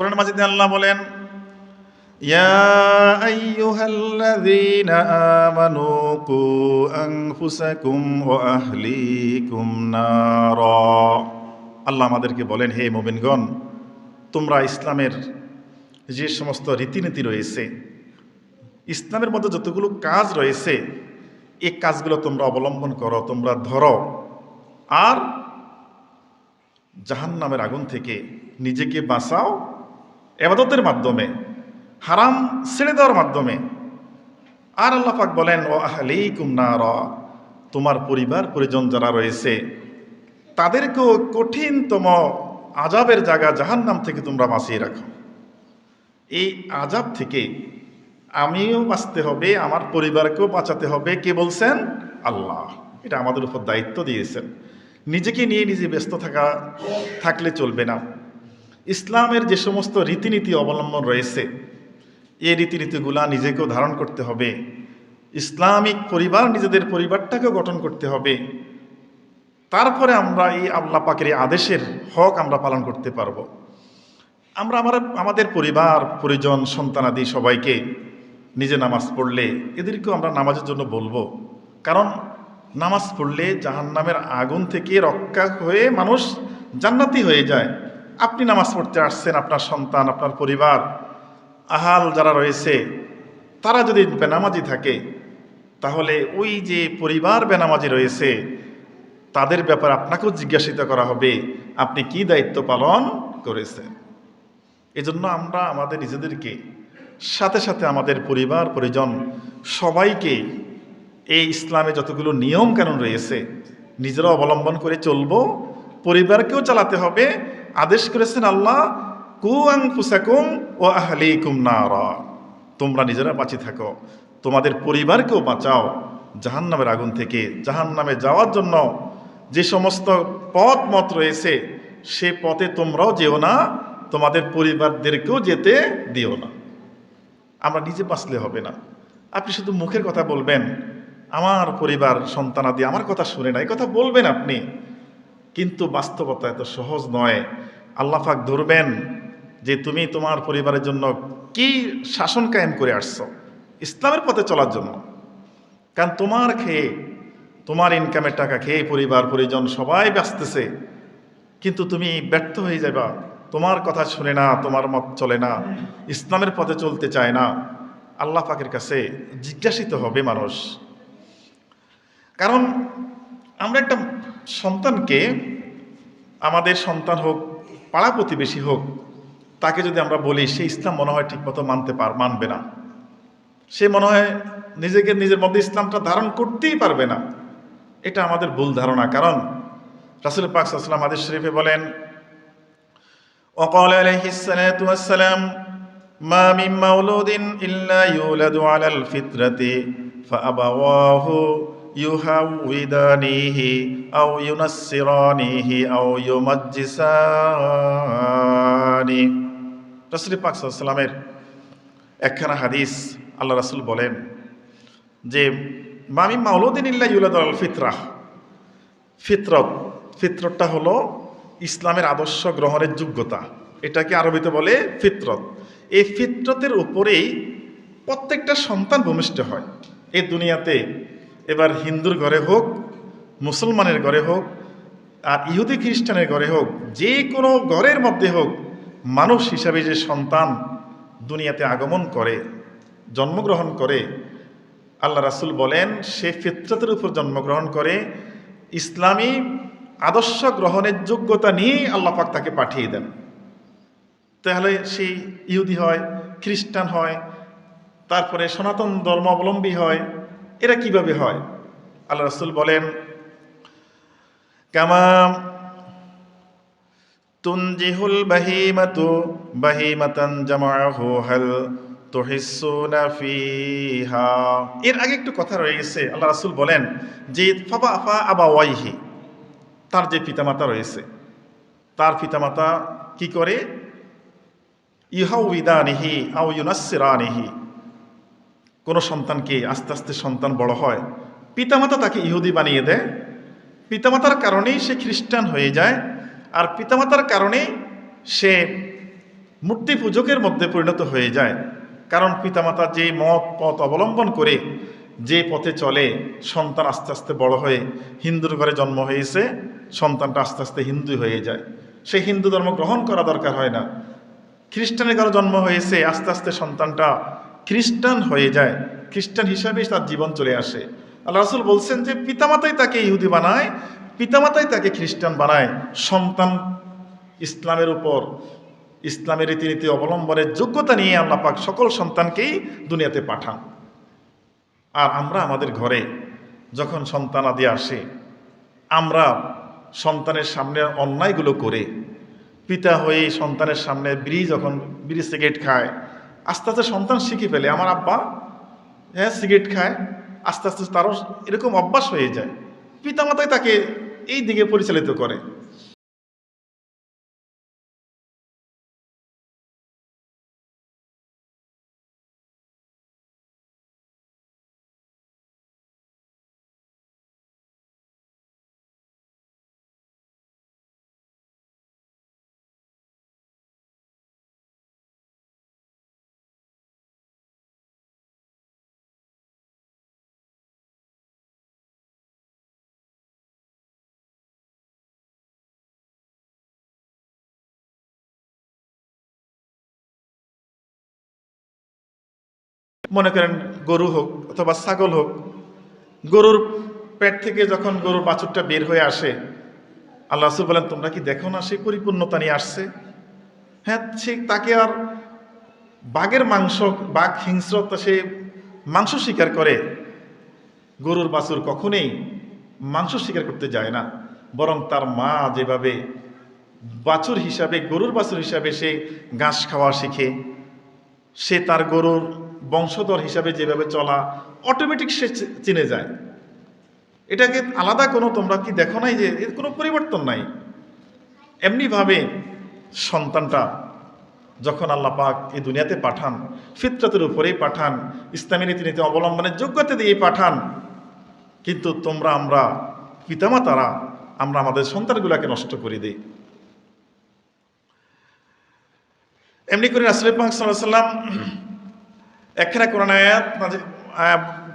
কোরআন মাজিদে আল্লাহ বলেন আল্লাহ আমাদেরকে বলেন, হে মুমিনগণ, তোমরা ইসলামের যে সমস্ত রীতিনীতি রয়েছে, ইসলামের মধ্যে যতগুলো কাজ রয়েছে এই কাজগুলো তোমরা অবলম্বন করো, তোমরা ধরো। আর জাহান নামের আগুন থেকে নিজেকে বাঁচাও এবাদতের মাধ্যমে, হারাম ছেড়ে দেওয়ার মাধ্যমে। আর আল্লাহ পাক বলেন, ও আহলেইকুম নার তোমার পরিবার, পরিজন যারা রয়েছে, তাদেরকেও কঠিনতম আজাবের জায়গা জাহান নাম থেকে তোমরা বাঁচিয়ে রাখো। এই আজাব থেকে আমিও বাঁচতে হবে, আমার পরিবারকেও বাঁচাতে হবে, কে বলছেন? আল্লাহ। এটা আমাদের উপর দায়িত্ব দিয়েছেন। নিজেকে নিয়ে নিজে ব্যস্ত থাকা, থাকলে চলবে না। ইসলামের যে সমস্ত রীতিনীতি অবলম্বন রয়েছে, এই রীতিনীতিগুলা নিজেকেও ধারণ করতে হবে। ইসলামিক পরিবার নিজেদের পরিবারটাকেও গঠন করতে হবে। তারপরে আমরা এই আল্লাহ পাকের আদেশের হক আমরা পালন করতে পারব। আমরা আমার আমাদের পরিবার, পরিজন, সন্তান সন্তানাদি সবাইকে নিজে নামাজ পড়লে এদেরকেও আমরা নামাজের জন্য বলব। কারণ নামাজ পড়লে জাহান্নামের আগুন থেকে রক্ষা হয়ে মানুষ জান্নাতি হয়ে যায়। আপনি নামাজ পড়তে আসছেন আপনার সন্তান, আপনার পরিবার, আহাল যারা রয়েছে, তারা যদি বেনামাজি থাকে, তাহলে ওই যে পরিবার বেনামাজি রয়েছে, তাদের ব্যাপারে আপনাকেও জিজ্ঞাসিত করা হবে, আপনি কি দায়িত্ব পালন করেছেন? এজন্য আমরা আমাদের নিজেদেরকে, সাথে সাথে আমাদের পরিবার, পরিজন, সবাইকে এই ইসলামে যতগুলো নিয়ম কানুন রয়েছে নিজেরা অবলম্বন করে চলবো, পরিবারকেও চালাতে হবে আদেশ করেছেন আল্লাহ কুয়াং পুসাকুম ও আহলিকুম নারা। তোমরা নিজেরা বাঁচি থাকো। তোমাদের পরিবারকেও বাঁচাও জাহান্নামের আগুন থেকে। জাহান্নামে যাওয়ার জন্য যে সমস্ত পথ মত রয়েছে, সে পথে তোমরাও যেও না, তোমাদের পরিবারদেরকেও যেতে দিও না। আমরা নিজে বাঁচলে হবে না। আপনি শুধু মুখের কথা বলবেন। আমার পরিবার সন্তানাদি আমার কথা শুনে না, এই কথা বলবেন আপনি। কিন্তু বাস্তবতা এত সহজ নয়। আল্লাহাক ধরবেন যে তুমি তোমার পরিবারের জন্য কি শাসন কায়েম করে আসছো, ইসলামের পথে চলার জন্য। কারণ তোমার খেয়ে, তোমার ইনকামের টাকা খেয়ে পরিবার, পরিজন সবাই বাঁচতেছে। কিন্তু তুমি ব্যর্থ হয়ে যাবা। তোমার কথা শুনে না, তোমার মত চলে না, ইসলামের পথে চলতে চায় না। আল্লাহ পাকের কাছে জিজ্ঞাসিত হবে মানুষ। কারণ আমরা একটা সন্তানকে আমাদের সন্তান হোক পাড়া প্রতিবেশী হোক তাকে যদি আমরা বলি সে ইসলাম মনে হয় ঠিকমতো মানতে পার মানবে না সে মনে হয় নিজেকে নিজের মধ্যে ইসলামটা ধারণ করতেই পারবে না এটা আমাদের ভুল ধারণা কারণ রাসুল পাক সাল্লাম আদেশ শরীফে বলেন وقال عليه الصلاة والسلام ما من مولود إلا يولد على الفطرة فأبواه يهودانيه أو ينصرانيه أو يمجسانه রসুল পাক সাল্লামের একখানা হাদিস আল্লাহ রাসুল বলেন যে মামি মাউলুদ্দিন ইল্লা ইউলাদ আল ফিতরাহ ফিতরত ফিতরতটা হলো ইসলামের আদর্শ গ্রহণের যোগ্যতা এটাকে আরবিতে বলে ফিতরত এই ফিতরতের উপরেই প্রত্যেকটা সন্তান ভূমিষ্ঠ হয় এই দুনিয়াতে এবার হিন্দুর ঘরে হোক, মুসলমানের ঘরে হোক, আর ইহুদি খ্রিস্টানের ঘরে হোক, যে কোনো ঘরের মধ্যে হোক, মানুষ হিসাবে যে সন্তান দুনিয়াতে আগমন করে, জন্মগ্রহণ করে, আল্লাহ রাসুল বলেন, সে ফিতরতের উপর জন্মগ্রহণ করে, ইসলামী আদর্শ গ্রহণের যোগ্যতা নিয়েই আল্লাহ পাক তাকে পাঠিয়ে দেন। তাহলে সেই ইহুদি হয়, খ্রিস্টান হয়, তারপরে সনাতন ধর্মাবলম্বী হয় এরা কীভাবে হয়? আল্লাহ রসুল বলেন কামাম তুনজিহুল বাহিমাতু বাহিমাতান জামাহু হাল তুহিসুনা ফিহা। এর আগে একটু কথা রয়ে গেছে। আল্লাহ রাসূল বলেন যে, ফাবা আফা আবা ওয়াইহি তার যে পিতামাতা রয়েছে, তার পিতামাতা কি করে? ইহাউদানিহি আউ ইউনাসিরানিহি কোনো সন্তানকে আস্তে আস্তে সন্তান বড় হয়? পিতামাতা তাকে ইহুদি বানিয়ে দেয়। পিতামাতার কারণেই সে খ্রিস্টান হয়ে যায় আর পিতামাতার কারণে সে মূর্তি পূজকের মধ্যে পরিণত হয়ে যায়। কারণ পিতামাতা যে মত, পথ অবলম্বন করে যে পথে চলে, সন্তান আস্তে আস্তে বড় হয়ে হিন্দুর ঘরে জন্ম হয়েছে, সন্তানটা আস্তে আস্তে হিন্দু হয়ে যায়। সে হিন্দু ধর্ম গ্রহণ করা দরকার হয় না। খ্রিস্টানের ঘরে জন্ম হয়েছে, আস্তে আস্তে সন্তানটা খ্রিস্টান হয়ে যায়। খ্রিস্টান হিসাবেই তার জীবন চলে আসে। আল্লাহ রাসুল বলছেন যে পিতামাতাই তাকে ইহুদি বানায়, পিতামাতাই তাকে খ্রিস্টান বানায়। সন্তান ইসলামের উপর, ইসলামের রীতিনীতি অবলম্বনের যোগ্যতা নিয়ে আল্লাহ পাক সকল সন্তানকেই দুনিয়াতে পাঠান। আর আমরা আমাদের ঘরে যখন সন্তান আদি আসে, আমরা সন্তানের সামনে অন্যায়গুলো করে, পিতা হয়ে সন্তানের সামনে বিড়ি যখন, বিড়ি সিগারেট খায় আস্তে আস্তে সন্তান শিখে ফেলে। আমার আব্বা হ্যাঁ সিগারেট খায়, আস্তে আস্তে তারও এরকম অভ্যাস হয়ে যায়। পিতামাতাই তাকে এই দিকে পরিচালিত করে। মনে করেন গরু হোক অথবা ছাগল হোক, গরুর পেট থেকে যখন গরুর বাছুরটা বের হয়ে আসে, আল্লাহ রসুল বলেন, তোমরা কি দেখো না সেই পরিপূর্ণতা নিয়ে আসছে? হ্যাঁ সে তাকে আর বাঘের মাংস, বাঘ হিংস্রতা সে মাংস শিকার করে। গরুর বাছুর কখনোই মাংস শিকার করতে যায় না, বরং তার মা যেভাবে বাছুর হিসাবে, গরুর বাছুর হিসাবে সে ঘাস খাওয়া শিখে, সে তার গরুর বংশধর হিসাবে যেভাবে চলা অটোমেটিক সে চিনে যায়। এটাকে আলাদা কোনো, তোমরা কি দেখো নাই যে এর কোনো পরিবর্তন নাই? এমনিভাবে সন্তানটা যখন আল্লাহ পাক এই দুনিয়াতে পাঠান, ফিতরতের উপরেই পাঠান, ইসলামী রীতিনীতি অবলম্বনের যোগ্যতা দিয়ে পাঠান, কিন্তু তোমরা, আমরা পিতামাতারা, আমরা আমাদের সন্তানগুলোকে নষ্ট করে দিই। এমনি করে রাসুল পাক সাল্লাহ সাল্লাম একখানা কোরআন আয়াত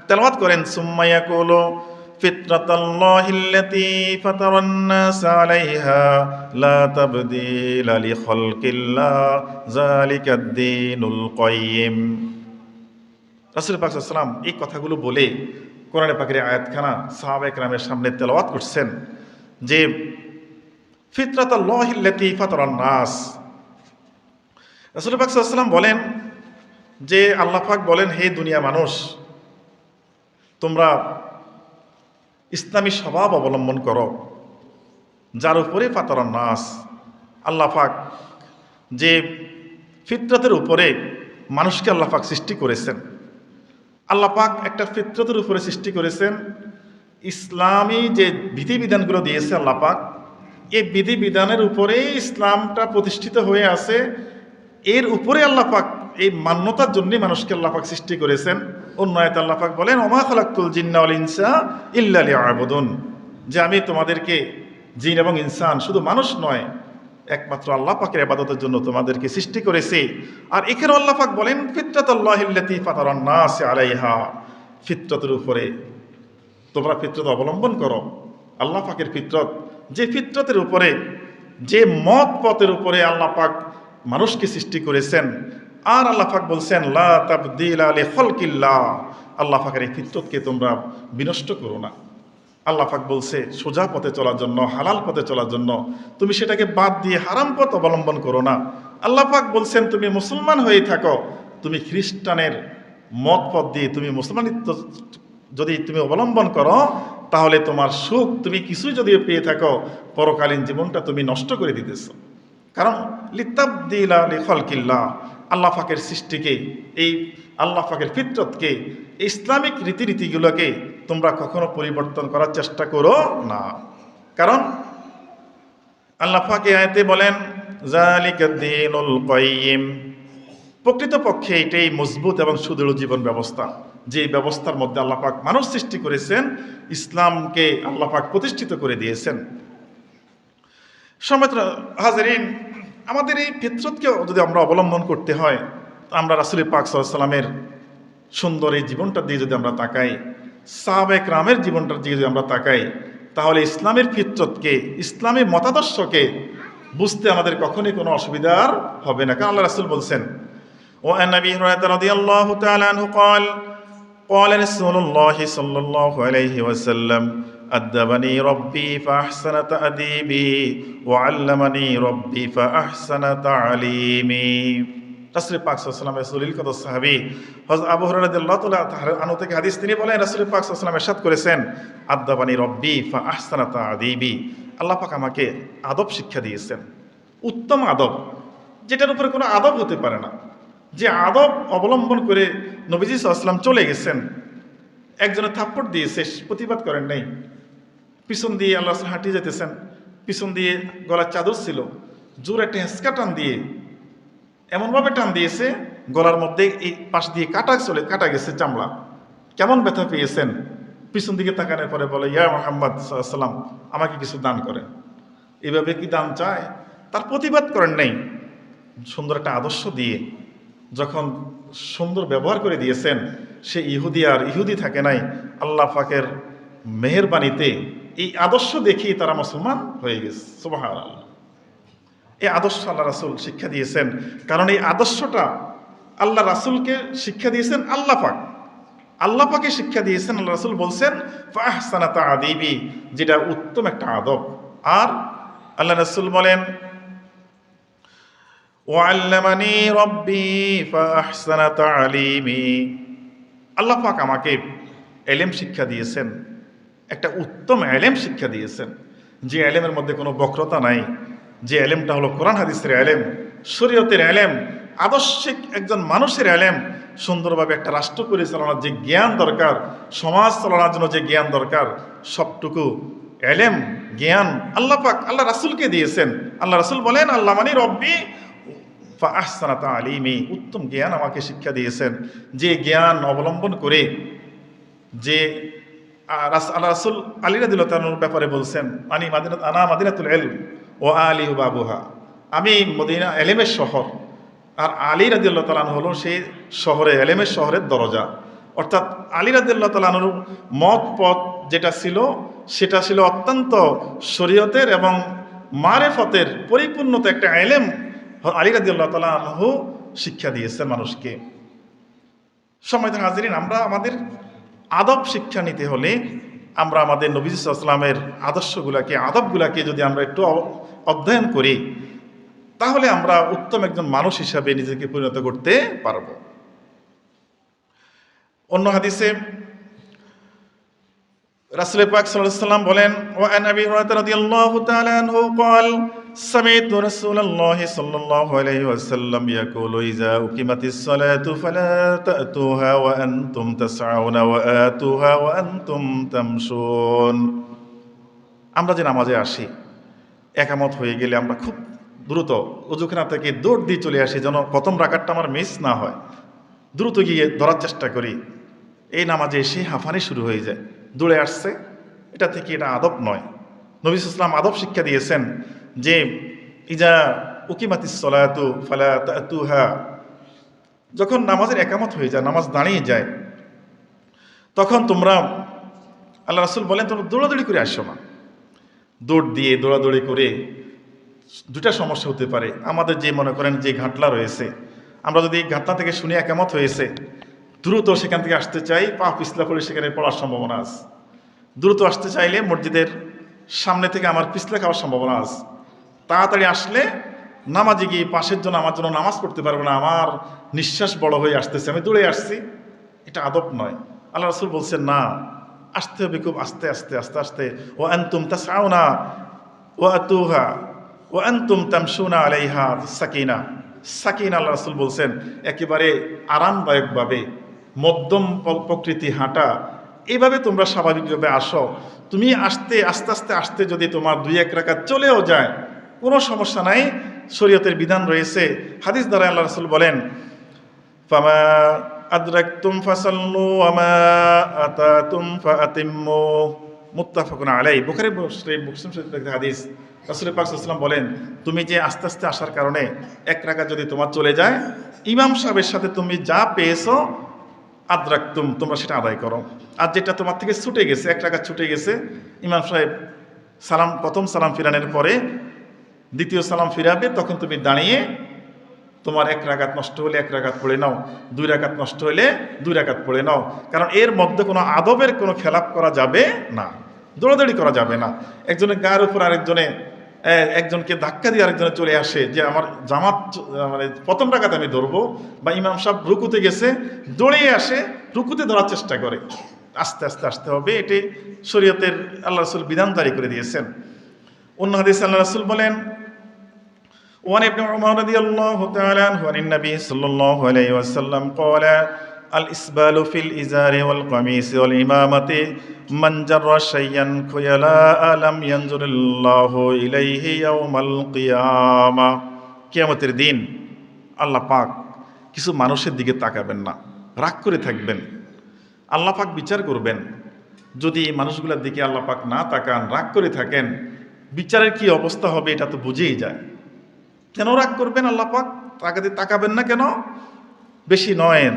তেলাওয়াত করেন সুম্মাইয়া কোলো ফিতরাতাল্লাহিল্লাতী ফাতারান-নাস আলাইহা লা তাবদীলা লিখালকিল্লাহ যালিকাদ-দীনুল কাইয়্যিম রাসূল পাক সাল্লাল্লাহু আলাইহি ওয়াসাল্লাম এই কথাগুলো বলে কোরআনে এই আয়াতখানা সাহাবা একরামের সামনে তেলাওয়াত করছেন যে ফিতরাতাল্লাহিল্লাতী ফাতারান-নাস। রাসূল পাক সাল্লাল্লাহু আলাইহি ওয়াসাল্লাম বলেন যে আল্লাহ পাক বলেন, হে দুনিয়া মানুষ, তোমরা ইসলামী স্বভাব অবলম্বন করো, যার উপরে ফাতরান নাস। আল্লাহ পাক যে ফিতরতের উপরে মানুষকে আল্লাহ পাক সৃষ্টি করেছেন, আল্লাহ পাক একটা ফিতরতের উপরে সৃষ্টি করেছেন। ইসলামী যে বিধিবিধানগুলো দিয়েছে আল্লাহ পাক, এই বিধিবিধানের উপরেই ইসলামটা প্রতিষ্ঠিত হয়ে আছে। এর উপরে আল্লাহ পাক এই মান্যতার জন্যই মানুষকে আল্লাহ পাক সৃষ্টি করেছেন। অন্য আয়াতে আল্লাহ পাক বলেন, ওমা খালাক্তুল জিন্না ওয়াল ইনসা ইল্লা লিয়াবুদুন। যে আমি তোমাদেরকে জিন এবং ইনসান শুধু মানুষ নয়, একমাত্র আল্লাহ পাকের আবাদতের জন্য তোমাদেরকে সৃষ্টি করেছে। আর এখানে আল্লাহ পাক বলেন ফিতরাত আল্লাহিল্লাতি ফাতারান্নাস আলাইহা। ফিতরতের উপরে তোমরা ফিতরত অবলম্বন করো। আল্লাহ পাকের ফিতরত, যে ফিতরতের উপরে, যে মত পথের উপরে আল্লাহ পাক মানুষকে সৃষ্টি করেছেন আর আল্লাহ পাক বলছেন, লা তাবদিলা লি খলকিল্লাহ। আল্লাহ পাকের এই ফিতরতকে তোমরা বিনষ্ট করো না। আল্লাহ পাক বলছে, সোজা পথে চলার জন্য, হালাল পথে চলার জন্য তুমি সেটাকে বাদ দিয়ে হারাম পথ অবলম্বন করো না। আল্লাহ পাক বলছেন, তুমি মুসলমান হয়ে থাকো। তুমি খ্রিস্টানের মত পথ দিয়ে তুমি মুসলমানিত্ব যদি তুমি অবলম্বন করো, তাহলে তোমার সুখ তুমি কিছুই যদি পেয়ে থাকো, পরকালীন জীবনটা তুমি নষ্ট করে দিতেছ। কারণ লিতাবদিলা লিখলকিল্লা আল্লাহ ফাকের সৃষ্টিকে, এই আল্লাহ ফাকের ফিতরতকে, ইসলামিক রীতিনীতিগুলোকে তোমরা কখনো পরিবর্তন করার চেষ্টা করো না। কারণ আল্লাহ ফাকে আয়তে বলেন প্রকৃতপক্ষে এটাই মজবুত এবং সুদৃঢ় জীবন ব্যবস্থা, যে ব্যবস্থার মধ্যে আল্লাহ পাক মানুষ সৃষ্টি করেছেন, ইসলামকে আল্লাহ পাক প্রতিষ্ঠিত করে দিয়েছেন। সমেত হাজারিন আমাদের এই ফিতরতকে যদি আমরা অবলম্বন করতে হয় তো আমরা রাসুল পাক সাল্লামের সুন্দর এই জীবনটার দিকে যদি আমরা তাকাই সাহাবেক রামের জীবনটার দিকে যদি আমরা তাকাই তাহলে ইসলামের ফিতরতকে ইসলামী মতাদর্শকে বুঝতে আমাদের কখনই কোনো অসুবিধার হবে না কারণ আল্লাহ রাসুল বলছেন وعن ابي هريره رضي الله تعالى عنه قال قال رسول الله صلى الله عليه وسلم أدبني ربي فأحسن تأديبي وعلمني ربي فأحسن تعليمي রাসুল পাক সাল্লামের সলিল কত সাহাবি হজ আবু হরাদিল্লাহ আনু থেকে হাদিস তিনি বলেন রাসুল পাক সাল্লাম এরশাদ করেছেন আদ্দাবানি রব্বি ফা আহসানাতা আদিবি আল্লাহ পাক আমাকে আদব শিক্ষা দিয়েছেন উত্তম আদব যেটার উপরে কোনো আদব হতে পারে না যে আদব অবলম্বন করে নবীজি সাল্লাম চলে গেছেন। একজনে থাপ্পড় দিয়েছে প্রতিবাদ করেন নাই। পিছন দিয়ে আল্লাহ হাঁটিয়ে যেতেছেন। পিছন দিয়ে গলার চাদর ছিল। জোর একটা হেঁচকা টান দিয়ে, এমনভাবে টান দিয়েছে, গলার মধ্যে এই পাশ দিয়ে কাটা চলে কাটা গেছে চামড়া। কেমন ব্যথা পেয়েছেন? পিছন দিকে তাকানোর পরে বলে, ইয়া মোহাম্মদ সাল্লাম আমাকে কিছু দান করেন। এভাবে কি দান চায়? তার প্রতিবাদ করেন নাই। সুন্দর একটা আদর্শ দিয়ে যখন সুন্দর ব্যবহার করে দিয়েছেন, সে ইহুদি আর ইহুদি থাকে নাই, আল্লাহ পাকের মেহেরবানিতে এই আদর্শ দেখেই তারা মুসলমান হয়ে গেছে সুবাহ এই আদর্শ আল্লাহ রাসুল শিক্ষা দিয়েছেন, কারণ এই আদর্শটা আল্লাহ রাসুলকে শিক্ষা দিয়েছেন আল্লাহ পাক। আল্লাহ পাকে শিক্ষা দিয়েছেন, আল্লাহ রাসুল বলছেন, ফাহসানাতা আদিবি যেটা উত্তম একটা আদব। আর আল্লাহ রাসুল বলেন ওয়াল্লামানি রব্বি ফাহসানা তালিমি। আল্লাহ পাক আমাকে এলেম শিক্ষা দিয়েছেন, একটা উত্তম এলেম শিক্ষা দিয়েছেন। যে এলেমের মধ্যে কোনো বক্রতা নাই, যে এলেমটা হলো কোরআন হাদিসের এলেম, শরীয়তের এলেম, আদর্শিক একজন মানুষের এলেম, সুন্দরভাবে একটা রাষ্ট্র পরিচালনার যে জ্ঞান দরকার, সমাজ চালানোর জন্য যে জ্ঞান দরকার, সবটুকু এলেম, জ্ঞান আল্লাহ পাক, আল্লাহ রাসুলকে দিয়েছেন। আল্লাহ রাসুল বলেন আল্লাহ মানি রব্বি আহসানাতা আলিমি উত্তম জ্ঞান আমাকে শিক্ষা দিয়েছেন। যে জ্ঞান অবলম্বন করে যে রাসুল আলী রাদিল্লাহর ব্যাপারে বলছেন আনি মাদিনা, আনা মাদিনাতুল এল ও আলী বাবুহা। আমি মদিনা এলেমের শহর, আর আলী রাদিল্লাহ তালান হলো সেই শহরে, এলেমের শহরের দরজা। অর্থাৎ আলী রাদিল্লাহ তালানুর মত পথ যেটা ছিল, সেটা ছিল অত্যন্ত শরীয়তের এবং মারেফতের পরিপূর্ণতা একটা এলেম আলী রাদিল্লাহ তালাহু শিক্ষা দিয়েছেন মানুষকে সময় হাজিরিন আমরা আমাদের আদব শিক্ষা নিতে হলে আমরা আমাদের নবীজ ইসলামের আদর্শগুলাকে আদবগুলাকে যদি আমরা একটু অ- অধ্যয়ন করি তাহলে আমরা উত্তম একজন মানুষ হিসাবে নিজেকে পরিণত করতে পারব অন্য হাদিসে রাসূল পাক সাল্লাল্লাহু আলাইহি ওয়াসাল্লাম বলেন ওয়া আন আবি হুরায়রা রাদিয়াল্লাহু তাআলা আনহু قال سمعت رسول الله صلى الله عليه وسلم يقول إذا أقيمت الصلاة فلا تأتوها وأنتم تسعون وآتوها وأنتم تمشون আমরা যে নামাজে আসি একামত হয়ে গেলে আমরা খুব দ্রুত উজুখানা থেকে দৌড় দিয়ে চলে আসি যেন প্রথম রাকারটা আমার মিস না হয় দ্রুত গিয়ে ধরার চেষ্টা করি এই নামাজে এসে হাঁফানি শুরু হয়ে যায় দৌড়ে আসছে এটা থেকে এটা আদব নয় নবীস ইসলাম আদব শিক্ষা দিয়েছেন যে, ইজা উকিমাতি সলাতু ফালা তুহা যখন নামাজের একামত হয়ে যায়, নামাজ দাঁড়িয়ে যায়, তখন তোমরা, আল্লাহ রাসুল বলেন, তোমরা দৌড়াদৌড়ি করে আসো না। দৌড় দিয়ে দৌড়াদৌড়ি করে দুটা সমস্যা হতে পারে। আমাদের যে মনে করেন যে ঘাটলা রয়েছে, আমরা যদি ঘাটলা থেকে শুনে একামত হয়েছে, দ্রুত সেখান থেকে আসতে চাই পা পিছলা করে সেখানে পড়ার সম্ভাবনা আছে। দ্রুত আসতে চাইলে মসজিদের সামনে থেকে আমার পিছলা খাওয়ার সম্ভাবনা আছে। তাড়াতাড়ি আসলে নামাজে গিয়ে পাশের জন্য আমার জন্য নামাজ পড়তে পারব না, আমার নিঃশ্বাস বড় হয়ে আসতেছে, আমি দৌড়ে আসছি। এটা আদব নয়। আল্লাহ রসুল বলছেন, না, আসতে হবে খুব আস্তে আস্তে আস্তে আস্তে। ও আন্তুম তা চাও না ও আতুহা ও আন্তুম তামসুনা আলাইহা সাকিনা। সাকিনা আল্লাহ রসুল বলছেন, একেবারে আরামদায়কভাবে মধ্যম প্রকৃতি হাঁটা, এভাবে তোমরা স্বাভাবিকভাবে আসো। তুমি আসতে, আস্তে আস্তে, আসতে যদি তোমার দুই এক রাকাত চলেও যায় কোনো সমস্যা নাই, শরীয়তের বিধান রয়েছে। হাদিস দ্বারা আল্লাহ রসুল বলেন আদরাকতুম আলাই পাকসাল্লাম বলেন, তুমি যে আস্তে আস্তে আসার কারণে এক রাখা যদি তোমার চলে যায়, ইমাম সাহেবের সাথে তুমি যা পেয়েছ, আদ্রাক্তুম, তোমরা সেটা আদায় করো। আর যেটা তোমার থেকে ছুটে গেছে, এক টাকা ছুটে গেছে, ইমাম সাহেব সালাম, প্রথম সালাম ফিরানের পরে দ্বিতীয় সালাম ফিরাবে, তখন তুমি দাঁড়িয়ে তোমার এক রাগাত নষ্ট হলে এক রাগাত পড়ে নাও, দুই রাগাত নষ্ট হলে দুই রাগাত পড়ে নাও। কারণ এর মধ্যে কোনো আদবের কোনো খেলাপ করা যাবে না, দৌড়াদৌড়ি করা যাবে না। একজনের গায়ের উপর আরেকজনে একজনকে ধাক্কা দিয়ে আরেকজনে চলে আসে যে আমার জামাত মানে প্রথম রাগাতে আমি ধরবো, বা ইমাম সাহেব রুকুতে গেছে দৌড়ে আসে, রুকুতে ধরার চেষ্টা করে। আস্তে আস্তে, আসতে হবে এটি শরীয়তের আল্লাহ রসুল বিধান জারি করে দিয়েছেন। অন্য হাদিস আল্লাহ রসুল বলেন وعن ابن عمر رضي الله تعالى عنه عن النبي صلى الله عليه وسلم قال الإسبال في الإزار والقميص والإمامة من جر شيئا خيلاء لم ينظر الله إليه يوم القيامة কিয়ামতের দিন আল্লাহ পাক কিছু মানুষের দিকে তাকাবেন না রাগ করে থাকবেন আল্লাহ পাক বিচার করবেন যদি এই মানুষগুলোর দিকে আল্লাহ পাক না তাকান রাগ করে থাকেন বিচারের কি অবস্থা হবে এটা তো বুঝেই যায় কেন রাগ করবেন আল্লাহ পাক? দিয়ে তাকাবেন না কেন? বেশি নয়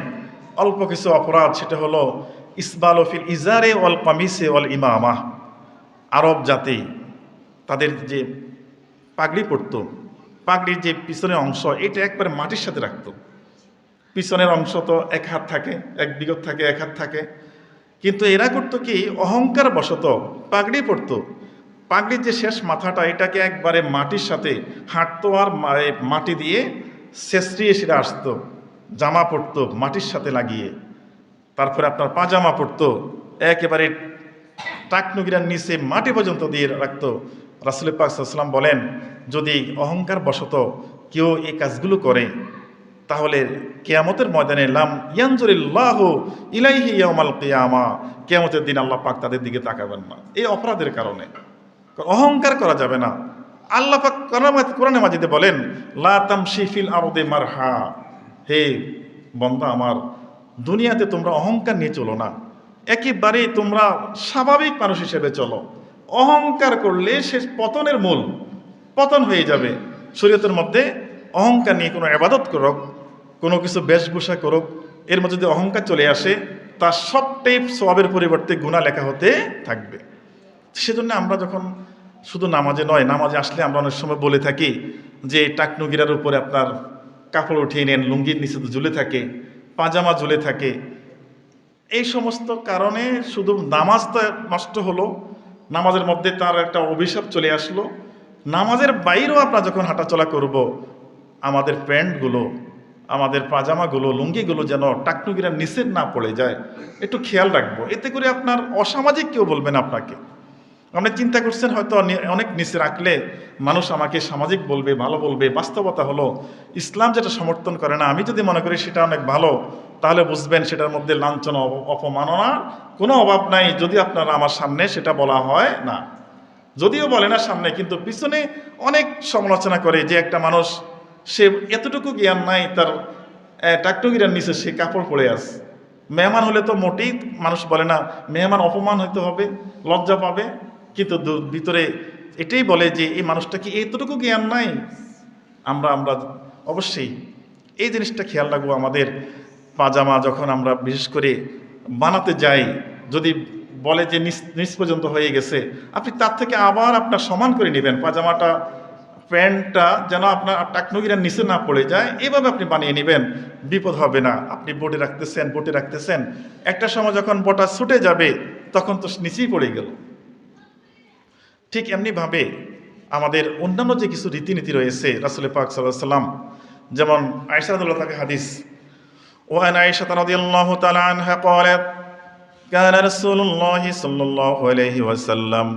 অল্প কিছু অপরাধ, সেটা হলো ইসবাল ফিল ইজারে অল কামিসে অল ইমামা। আরব জাতি, তাদের যে পাগড়ি পরতো, পাগড়ির যে পিছনের অংশ, এটা একবারে মাটির সাথে রাখতো। পিছনের অংশ তো এক হাত থাকে, এক বিগত থাকে, এক হাত থাকে। কিন্তু এরা করতো কি? অহংকার বশত পাগড়ি পরতো। পাগড়ির যে শেষ মাথাটা, এটাকে একবারে মাটির সাথে হাঁটতো আর মাটি দিয়ে শেষরিয়ে সেটা আসতো, জামা পরতো, মাটির সাথে লাগিয়ে। তারপরে আপনার পাজামা পরতো, একেবারে টাকনুগিরার নিচে মাটি পর্যন্ত দিয়ে রাখতো। রাসুল পাকসাল্লাম বলেন, যদি অহংকার বশত কেউ এই কাজগুলো করে, তাহলে কেয়ামতের ময়দানে লাম ইয়ানজুরিল্লাহ ইলাইহি ইয়াউমাল কিয়ামা। কেয়ামতের দিন আল্লাহ পাক তাদের দিকে তাকাবেন না। এই অপরাধের কারণে। অহংকার করা যাবে না। আল্লাহ কোরআন- মাজিদে বলেন লাতাম শিফিল ফিল আরদে মারহা। হে বন্দা আমার, দুনিয়াতে তোমরা অহংকার নিয়ে চলো না। একেবারে তোমরা স্বাভাবিক মানুষ হিসেবে চলো। অহংকার করলে সে পতনের মূল, পতন হয়ে যাবে। শরীয়তের মধ্যে অহংকার নিয়ে কোনো আবাদত করুক, কোনো কিছু বেশভূষা করুক, এর মধ্যে যদি অহংকার চলে আসে, তার সবটাই সবের পরিবর্তে গুণা লেখা হতে থাকবে। সেজন্য আমরা যখন শুধু নামাজে নয়, নামাজে আসলে আমরা অনেক সময় বলে থাকি যে টাকনুগিরার উপরে আপনার কাপড় উঠিয়ে নেন, লুঙ্গির নিচে তো ঝুলে থাকে, পাজামা ঝুলে থাকে। এই সমস্ত কারণে শুধু নামাজটা নষ্ট হলো, নামাজের মধ্যে তার একটা অভিশাপ চলে আসলো। নামাজের বাইরেও আমরা যখন হাঁটাচলা করব, আমাদের প্যান্টগুলো, আমাদের পাজামাগুলো, লুঙ্গিগুলো যেন টাকনুগিরার নিচের না পড়ে যায়, একটু খেয়াল রাখব। এতে করে আপনার অসামাজিক কেউ বলবেন আপনাকে। আপনি চিন্তা করছেন হয়তো অনেক নিচে রাখলে মানুষ আমাকে সামাজিক বলবে, ভালো বলবে। বাস্তবতা হলো, ইসলাম যেটা সমর্থন করে না, আমি যদি মনে করি সেটা অনেক ভালো, তাহলে বুঝবেন সেটার মধ্যে লাঞ্ছনা অপ- অপমাননা কোনো অভাব নাই, যদি আপনার আমার সামনে সেটা বলা হয় না। যদিও বলে না সামনে, কিন্তু পিছনে অনেক সমালোচনা করে যে একটা মানুষ, সে এতটুকু জ্ঞান নাই, তার টাকটুকিরার নিচে সে কাপড় পরে আছে। মেহমান হলে তো মোটেই মানুষ বলে না, মেহমান অপমান হইতে হবে, লজ্জা পাবে। কিন্তু ভিতরে এটাই বলে যে এই মানুষটা কি এতটুকু জ্ঞান নাই। আমরা আমরা অবশ্যই এই জিনিসটা খেয়াল রাখব আমাদের পাজামা যখন আমরা বিশেষ করে বানাতে যাই, যদি বলে যে নিচ পর্যন্ত হয়ে গেছে, আপনি তার থেকে আবার আপনার সমান করে নেবেন। পাজামাটা, প্যান্টটা যেন আপনার টাকনুগিরার নিচে না পড়ে যায়, এভাবে আপনি বানিয়ে নেবেন। বিপদ হবে না। আপনি বোটে রাখতেছেন বোটে রাখতেছেন। একটা সময় যখন বোটা ছুটে যাবে, তখন তো নিচেই পড়ে গেল। ঠিক এমনিভাবে আমাদের অন্যান্য যে কিছু রীতিনীতি রয়েছে রাসুল পাক সাল্লাহ সাল্লাম যেমন আয়সাদুল্লাহ তাকে হাদিস وعن عائشة رضي الله تعالى عنها قالت كان رسول الله صلى الله عليه وسلم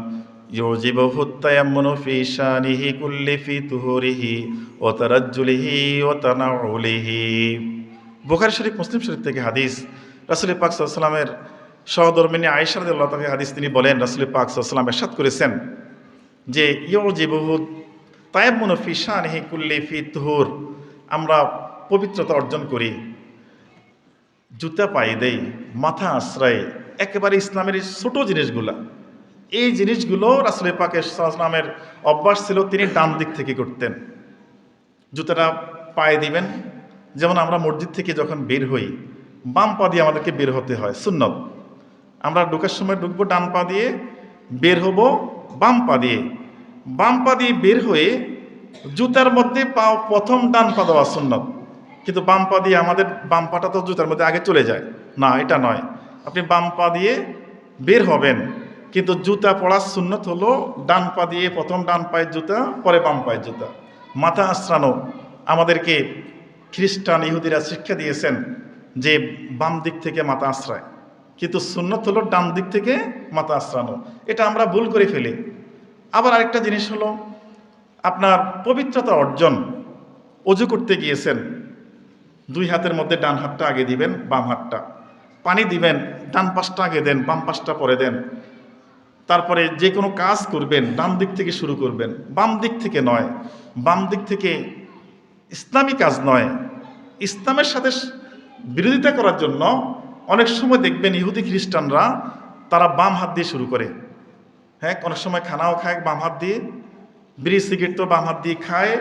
يعجبه التيمن في شانه كل في طهوره وترجله وتنعله বুখারী শরীফ মুসলিম শরীফ থেকে হাদিস রাসুল পাক সাল্লামের সহধর্মিনী আয়েশা রাদিয়াল্লাহু তাআলা হাদিস তিনি বলেন রাসুল পাক সাল্লাম এরশাদ করেছেন যে ইউ জিবহু তায়াম্মুন ফি শানিহি কুল্লি ফি তুহুর, আমরা পবিত্রতা অর্জন করি। জুতা পায়ে দেই, মাথা আশ্রয়, একেবারে ইসলামের ছোট জিনিসগুলা। এই জিনিসগুলো রাসুল পাকের নামের অভ্যাস ছিল, তিনি ডান দিক থেকে করতেন। জুতাটা পায়ে দিবেন, যেমন আমরা মসজিদ থেকে যখন বের হই, বাম পা দিয়ে আমাদেরকে বের হতে হয়, সুন্নত। আমরা ঢোকার সময় ঢুকবো, ডান পা দিয়ে বের হব, বাম পা দিয়ে বাম পা দিয়ে বের হয়ে জুতার মধ্যে পা প্রথম ডান পা দেওয়া সুন্নত। কিন্তু বাম পা দিয়ে আমাদের বাম পাটা তো জুতার মধ্যে আগে চলে যায়। না, এটা নয়। আপনি বাম পা দিয়ে বের হবেন। কিন্তু জুতা পড়ার সুন্নত হলো ডান পা দিয়ে প্রথম ডান পায়ের জুতা, পরে বাম পায়ের জুতা। মাথা আশ্রানো। আমাদেরকে খ্রিস্টান ইহুদিরা শিক্ষা দিয়েছেন যে বাম দিক থেকে মাথা আশ্রায়। কিন্তু সুন্নত হলো ডান দিক থেকে মাথা আশ্রানো। এটা আমরা ভুল করে ফেলি। আবার আরেকটা জিনিস হলো, আপনার পবিত্রতা অর্জন। অজু করতে গিয়েছেন, দুই হাতের মধ্যে ডান হাতটা আগে দিবেন, বাম হাতটা। পানি দিবেন, ডান পাশটা আগে দেন, বাম পাশটা পরে দেন। তারপরে যে কোনো কাজ করবেন, ডান দিক থেকে শুরু করবেন। বাম দিক থেকে নয়, বাম দিক থেকে ইসলামী কাজ নয়। ইসলামের সাথে বিরোধিতা করার জন্য অনেক সময় দেখবেন ইহুদি খ্রিস্টানরা, তারা বাম হাত দিয়ে শুরু করে। হ্যাঁ অনেক সময় খানাও খায়, বাম হাত দিয়ে। বিড়ি, সিগারেট তো বাম হাত দিয়ে খায়।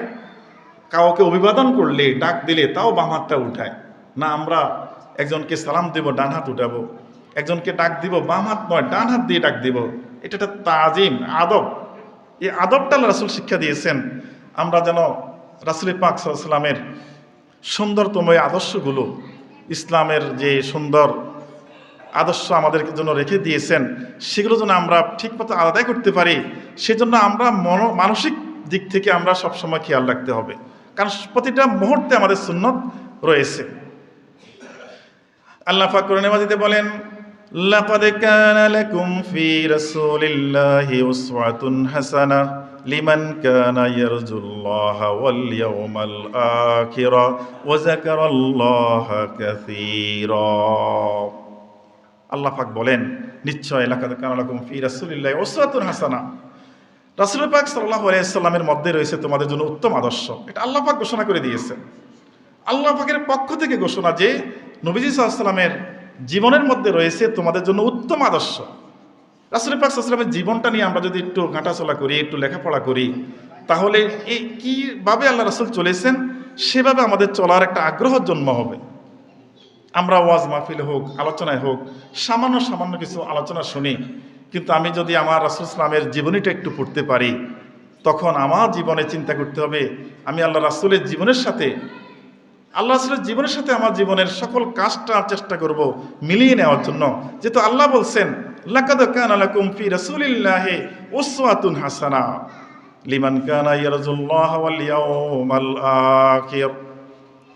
কাউকে অভিবাদন করলে, ডাক দিলে তাও বাম হাতটা উঠায়। না, আমরা একজনকে সালাম দেব, ডান হাত উঠাবো। একজনকে ডাক দিব, বাম হাত নয়, ডান হাত দিয়ে ডাক দিব। এটা একটা তাজিম, আদব। এই আদবটা রাসুল শিক্ষা দিয়েছেন। আমরা যেন রাসুল পাক সাল্লামের সুন্দরতম এই আদর্শগুলো, ইসলামের যে সুন্দর আদর্শ আমাদেরকে জন্য রেখে দিয়েছেন সেগুলো যেন আমরা ঠিকমতো আলাদাই করতে পারি সেজন্য আমরা মন মানসিক দিক থেকে আমরা সবসময় খেয়াল রাখতে হবে কারণ প্রতিটা মুহূর্তে আমাদের সুন্নত রয়েছে আল্লাহ ফাকরুন মাজিদে বলেন لقد كان لكم في رسول الله أسوة حسنة لمن كان يرجو الله واليوم الآخر وذكر الله كثيرا আল্লাহ পাক বলেন, নিশ্চয় লাকাদ কানা লাকুম ফি রাসূলিল্লাহি উসওয়াতুন হাসানা। রাসূল পাক সাল্লামের মধ্যে রয়েছে তোমাদের জন্য উত্তম আদর্শ। এটা আল্লাহ পাক ঘোষণা করে দিয়েছেন। আল্লাহ পাকের পক্ষ থেকে ঘোষণা যে নবীজি সাল্লামের জীবনের মধ্যে রয়েছে তোমাদের জন্য উত্তম আদর্শ। রাসুল পাক সাল্লামের জীবনটা নিয়ে আমরা যদি একটু ঘাঁটাচলা করি, একটু লেখাপড়া করি, তাহলে এই কীভাবে আল্লাহ রাসুল চলেছেন, সেভাবে আমাদের চলার একটা আগ্রহ জন্ম হবে। আমরা ওয়াজ মাহফিল হোক, আলোচনায় হোক, সামান্য সামান্য কিছু আলোচনা শুনি, কিন্তু আমি যদি আমার রাসুল ইসলামের জীবনীটা একটু পড়তে পারি, তখন আমার জীবনে চিন্তা করতে হবে, আমি আল্লাহ রাসুলের জীবনের সাথে, আল্লাহ রাসুলের জীবনের সাথে আমার জীবনের সকল কাজটা চেষ্টা করব মিলিয়ে নেওয়ার জন্য। যেহেতু আল্লাহ বলছেন কানা হাসানা লিমান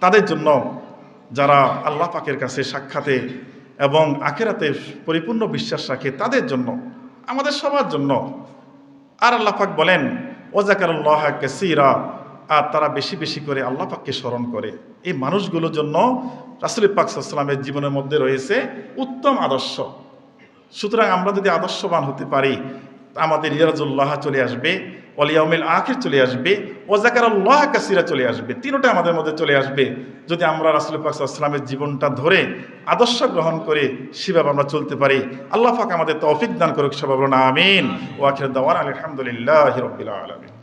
তাদের জন্য যারা আল্লাহ পাকের কাছে সাক্ষাতে এবং আখেরাতে পরিপূর্ণ বিশ্বাস রাখে, তাদের জন্য, আমাদের সবার জন্য। আর আল্লাহ পাক বলেন ওজাকারুল্লাহ কাসীরা আর তারা বেশি বেশি করে আল্লাহ পাককে স্মরণ করে। এই মানুষগুলোর জন্য রাসুল পাক সাল্লামের জীবনের মধ্যে রয়েছে উত্তম আদর্শ। সুতরাং আমরা যদি আদর্শবান হতে পারি আমাদের ইয়ারাজুল্লাহ চলে আসবে অলিয়াউমিল আখের চলে আসবে ওজাকার আল্লাহ কাসিরা চলে আসবে। তিনোটা আমাদের মধ্যে চলে আসবে। যদি আমরা রাসুল পাকসাল্লামের জীবনটা ধরে আদর্শ গ্রহণ করে সেভাবে আমরা চলতে পারি, আল্লাহ পাক আমাদের তৌফিক দান করুক সেভাবে আমিন। ও আখির দাওয়ান আলহামদুলিল্লাহ রবিল আলমিন।